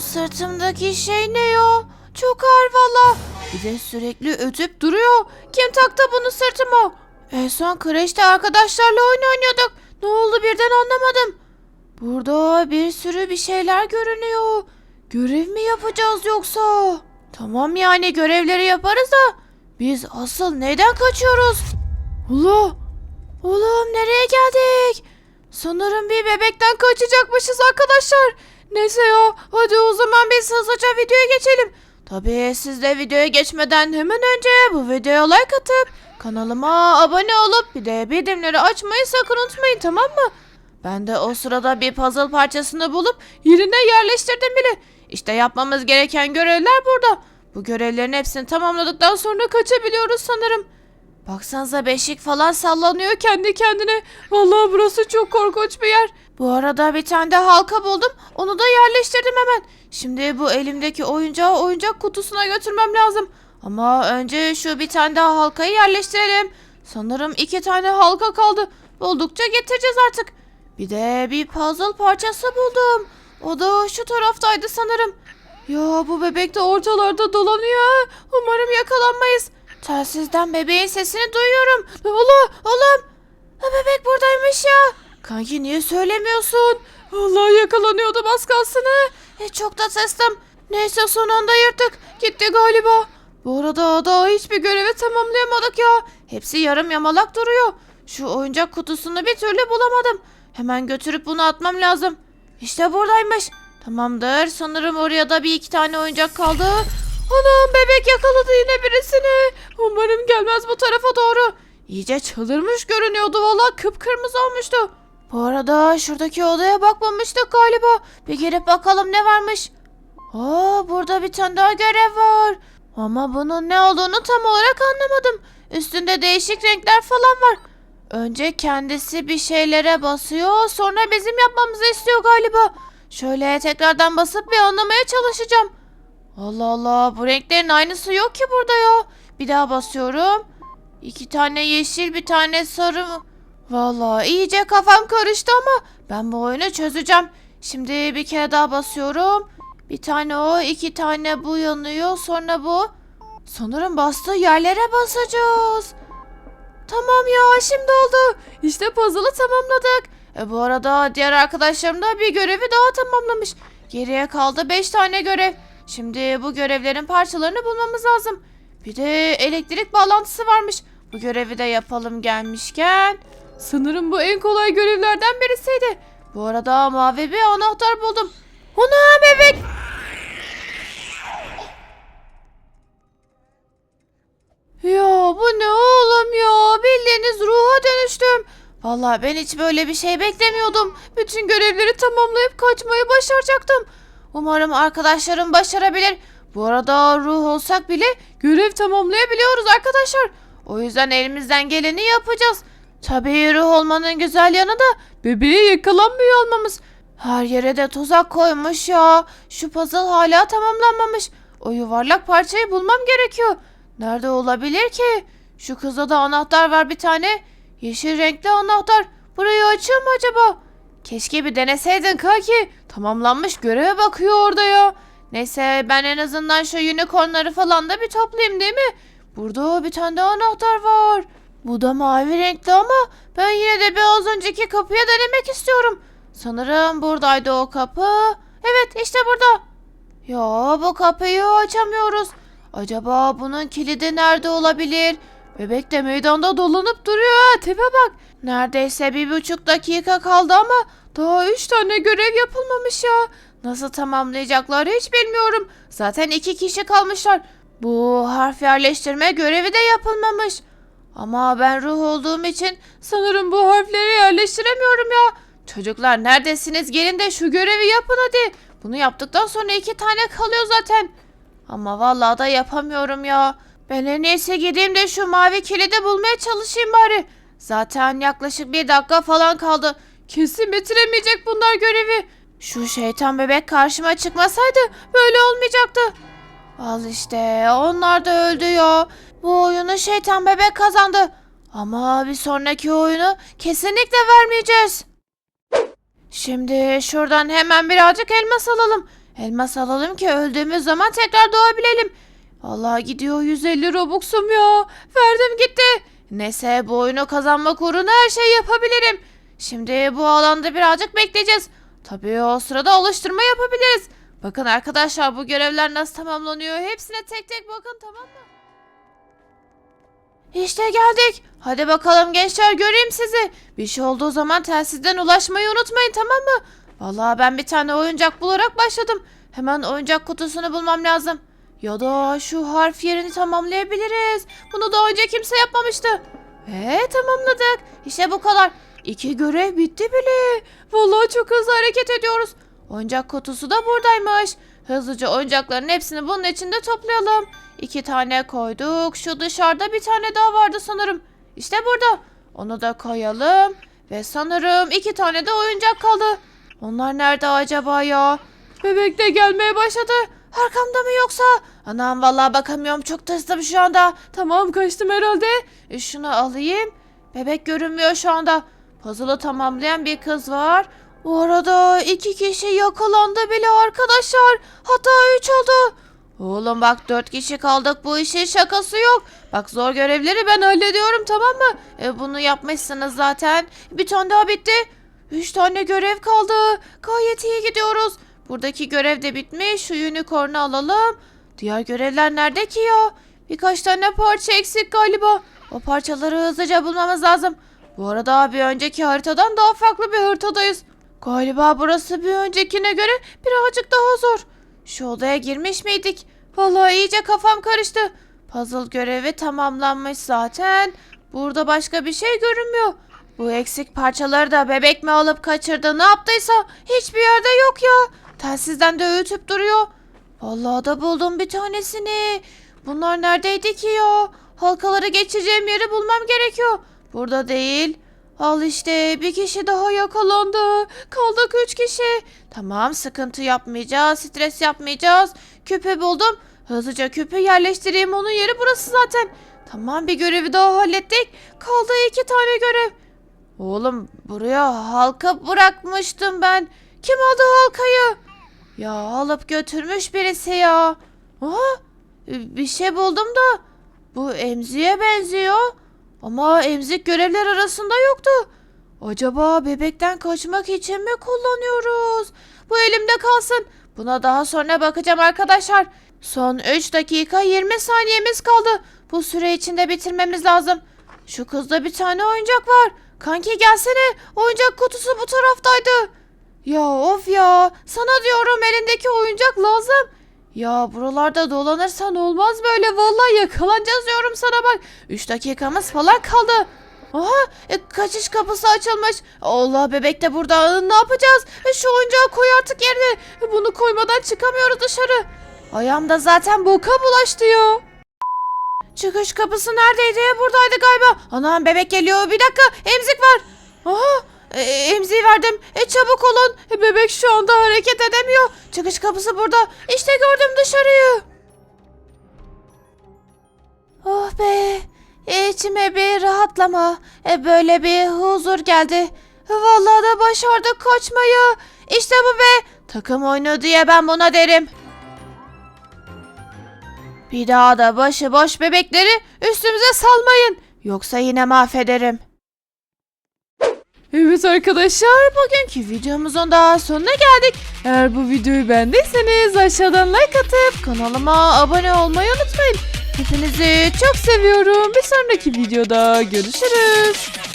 sırtımdaki şey ne ya? Çok ağır valla. Bir de sürekli ötüp duruyor. Kim taktı bunu sırtıma? En son kreşte arkadaşlarla oyun oynuyorduk. Ne oldu birden anlamadım. Burada bir sürü bir şeyler görünüyor. Görev mi yapacağız yoksa? Tamam yani görevleri yaparız da biz asıl neden kaçıyoruz? Ulu, oğlum nereye geldik? Sanırım bir bebekten kaçacakmışız arkadaşlar. Neyse ya hadi o zaman biz hızlıca videoya geçelim. Tabii siz de videoya geçmeden hemen önce bu videoya like atıp kanalıma abone olup bir de bildirimleri açmayı sakın unutmayın tamam mı? Ben de o sırada bir puzzle parçasını bulup yerine yerleştirdim bile. İşte yapmamız gereken görevler burada. Bu görevlerin hepsini tamamladıktan sonra kaçabiliyoruz sanırım. Baksanıza beşik falan sallanıyor kendi kendine. Vallahi burası çok korkunç bir yer. Bu arada bir tane de halka buldum. Onu da yerleştirdim hemen. Şimdi bu elimdeki oyuncağı oyuncak kutusuna götürmem lazım. Ama önce şu bir tane daha halkayı yerleştirelim. Sanırım iki tane halka kaldı. Buldukça getireceğiz artık. Bir de bir puzzle parçası buldum. O da şu taraftaydı sanırım. Ya bu bebek de ortalarda dolanıyor. Umarım yakalanmayız. Telsizden bebeğin sesini duyuyorum. Oğlum, oğlum. Ha, bebek buradaymış ya. Kanki niye söylemiyorsun? Allah yakalanıyordum az kalsın. E, çok da tırstım. Neyse son anda yırttık. Gitti galiba. Bu arada daha hiçbir görevi tamamlayamadık ya. Hepsi yarım yamalak duruyor. Şu oyuncak kutusunu bir türlü bulamadım. Hemen götürüp bunu atmam lazım. İşte buradaymış. Tamamdır. Sanırım oraya da bir iki tane oyuncak kaldı. Anam bebek yakaladı yine birisini. Umarım gelmez bu tarafa doğru. İyice çıldırmış görünüyordu valla kıpkırmızı olmuştu. Bu arada şuradaki odaya bakmamıştık galiba. Bir girip bakalım ne varmış. Aa burada bir tane daha görev var. Ama bunun ne olduğunu tam olarak anlamadım. Üstünde değişik renkler falan var. Önce kendisi bir şeylere basıyor sonra bizim yapmamızı istiyor galiba. Şöyle tekrardan basıp bir anlamaya çalışacağım. Allah Allah bu renklerin aynısı yok ki burada ya. Bir daha basıyorum. İki tane yeşil bir tane sarı? Vallahi iyice kafam karıştı ama ben bu oyunu çözeceğim. Şimdi bir kere daha basıyorum. Bir tane o, iki tane bu yanıyor. Sonra bu. Sanırım bastığı yerlere basacağız. Tamam ya şimdi oldu. İşte puzzle'ı tamamladık. E bu arada diğer arkadaşlarım da bir görevi daha tamamlamış. Geriye kaldı 5 tane görev. Şimdi bu görevlerin parçalarını bulmamız lazım. Bir de elektrik bağlantısı varmış. Bu görevi de yapalım gelmişken. Sanırım bu en kolay görevlerden birisiydi. Bu arada mavi bir anahtar buldum. Ona bebek. Ya bu ne oğlum ya? Bildiğiniz ruha dönüştüm. Vallahi ben hiç böyle bir şey beklemiyordum. Bütün görevleri tamamlayıp kaçmayı başaracaktım. Umarım arkadaşlarım başarabilir. Bu arada ruh olsak bile görev tamamlayabiliyoruz arkadaşlar. O yüzden elimizden geleni yapacağız. Tabii ruh olmanın güzel yanı da bebeğe yakalanmıyor olmamız. Her yere de tuzak koymuş ya. Şu puzzle hala tamamlanmamış. O yuvarlak parçayı bulmam gerekiyor. Nerede olabilir ki? Şu kızda da anahtar var bir tane. Yeşil renkli anahtar. Burayı açıyor mu acaba? Keşke bir deneseydin Kaki. Tamamlanmış göreve bakıyor orada ya. Neyse ben en azından şu unicornları falan da bir toplayayım değil mi? Burada bir tane daha anahtar var. Bu da mavi renkli ama ben yine de bir az önceki kapıya denemek istiyorum. Sanırım buradaydı o kapı. Evet işte burada. Ya bu kapıyı açamıyoruz. Acaba bunun kilidi nerede olabilir? Bebek de meydanda dolanıp duruyor ha tipe bak. Neredeyse bir buçuk dakika kaldı ama daha üç tane görev yapılmamış ya. Nasıl tamamlayacaklar hiç bilmiyorum. Zaten iki kişi kalmışlar. Bu harf yerleştirme görevi de yapılmamış. Ama ben ruh olduğum için sanırım bu harfleri yerleştiremiyorum ya. Çocuklar neredesiniz? Gelin de şu görevi yapın hadi. Bunu yaptıktan sonra iki tane kalıyor zaten. Ama vallahi da yapamıyorum ya. Ben en iyisi gideyim de şu mavi kilidi bulmaya çalışayım bari. Zaten yaklaşık bir dakika falan kaldı. Kesin bitiremeyecek bunlar görevi. Şu şeytan bebek karşıma çıkmasaydı böyle olmayacaktı. Al işte onlar da öldü ya. Bu oyunu şeytan bebek kazandı. Ama bir sonraki oyunu kesinlikle vermeyeceğiz. Şimdi şuradan hemen birazcık elmas alalım. Elmas alalım ki öldüğümüz zaman tekrar doğabilelim. Vallahi gidiyor 150 Robux'um ya. Verdim gitti. Neyse bu oyunu kazanmak uğruna her şeyi yapabilirim. Şimdi bu alanda birazcık bekleyeceğiz. Tabii o sırada alıştırma yapabiliriz. Bakın arkadaşlar bu görevler nasıl tamamlanıyor. Hepsine tek tek bakın tamam mı? İşte geldik. Hadi bakalım gençler göreyim sizi. Bir şey olduğu zaman telsizden ulaşmayı unutmayın tamam mı? Vallahi ben bir tane oyuncak bularak başladım. Hemen oyuncak kutusunu bulmam lazım. Ya da şu harf yerini tamamlayabiliriz. Bunu daha önce kimse yapmamıştı. Ve tamamladık. İşte bu kadar. İki görev bitti bile. Vallahi çok hızlı hareket ediyoruz. Oyuncak kutusu da buradaymış. Hızlıca oyuncakların hepsini bunun içinde toplayalım. İki tane koyduk. Şu dışarıda bir tane daha vardı sanırım. İşte burada. Onu da koyalım. Ve sanırım iki tane de oyuncak kaldı. Onlar nerede acaba ya? Bebek de gelmeye başladı. Arkamda mı yoksa? Anam vallahi bakamıyorum. Çok tırstım şu anda. Tamam kaçtım herhalde. E, şunu alayım. Bebek görünmüyor şu anda. Puzzle'ı tamamlayan bir kız var. Bu arada iki kişi yakalandı bile arkadaşlar. Hatta üç oldu. Oğlum bak dört kişi kaldık bu işin şakası yok. Bak zor görevleri ben hallediyorum tamam mı? E, bunu yapmışsınız zaten. Bir tane daha bitti. Üç tane görev kaldı. Gayet iyi gidiyoruz. Buradaki görev de bitmiş. Şu unicorn'u alalım. Diğer görevler nerede ki ya? Birkaç tane parça eksik galiba. O parçaları hızlıca bulmamız lazım. Bu arada bir önceki haritadan daha farklı bir haritadayız. Galiba burası bir öncekine göre birazcık daha zor. Şu odaya girmiş miydik? Vallahi iyice kafam karıştı. Puzzle görevi tamamlanmış zaten. Burada başka bir şey görünmüyor. Bu eksik parçaları da bebek mi alıp kaçırdı ne yaptıysa hiçbir yerde yok ya. Telsizden de öğütüp duruyor. Vallahi da buldum bir tanesini. Bunlar neredeydi ki ya? Halkaları geçeceğim yeri bulmam gerekiyor. Burada değil. Al işte bir kişi daha yakalandı. Kaldık üç kişi. Tamam sıkıntı yapmayacağız. Stres yapmayacağız. Küpü buldum. Hızlıca küpü yerleştireyim. Onun yeri burası zaten. Tamam bir görevi daha hallettik. Kaldı iki tane görev. Oğlum buraya halka bırakmıştım ben. Kim aldı halkayı? Ya alıp götürmüş birisi ya. Aha bir şey buldum da bu emziğe benziyor. Ama emzik görevler arasında yoktu. Acaba bebekten kaçmak için mi kullanıyoruz? Bu elimde kalsın. Buna daha sonra bakacağım arkadaşlar. Son 3 dakika 20 saniyemiz kaldı. Bu süre içinde bitirmemiz lazım. Şu kızda bir tane oyuncak var. Kanki gelsene. Oyuncak kutusu bu taraftaydı. Ya of ya. Sana diyorum elindeki oyuncak lazım. Ya buralarda dolanırsan olmaz böyle. Vallahi yakalanacağız diyorum sana bak. 3 dakikamız falan kaldı. Aha e, kaçış kapısı açılmış. Allah bebek de burada. Ne yapacağız? E, şu oyuncağı koy artık yerine. E, bunu koymadan çıkamıyoruz dışarı. Ayağım da zaten boka bulaştı ya. Çıkış kapısı neredeydi? Buradaydı galiba. Anam bebek geliyor. Bir dakika emzik var. Aha e, emziği verdim. E çabuk olun. E, bebek şu anda hareket edemiyor. Çıkış kapısı burada. İşte gördüm dışarıyı. Oh be. İçime bir rahatlama. E, böyle bir huzur geldi. Vallahi da başardık kaçmayı. İşte bu be. Takım oyunu diye ben buna derim. Bir daha da başıboş bebekleri üstümüze salmayın. Yoksa yine mahvederim. Evet arkadaşlar bugünkü videomuzun daha sonuna geldik. Eğer bu videoyu beğendiyseniz aşağıdan like atıp kanalıma abone olmayı unutmayın. Hepinizi çok seviyorum. Bir sonraki videoda görüşürüz.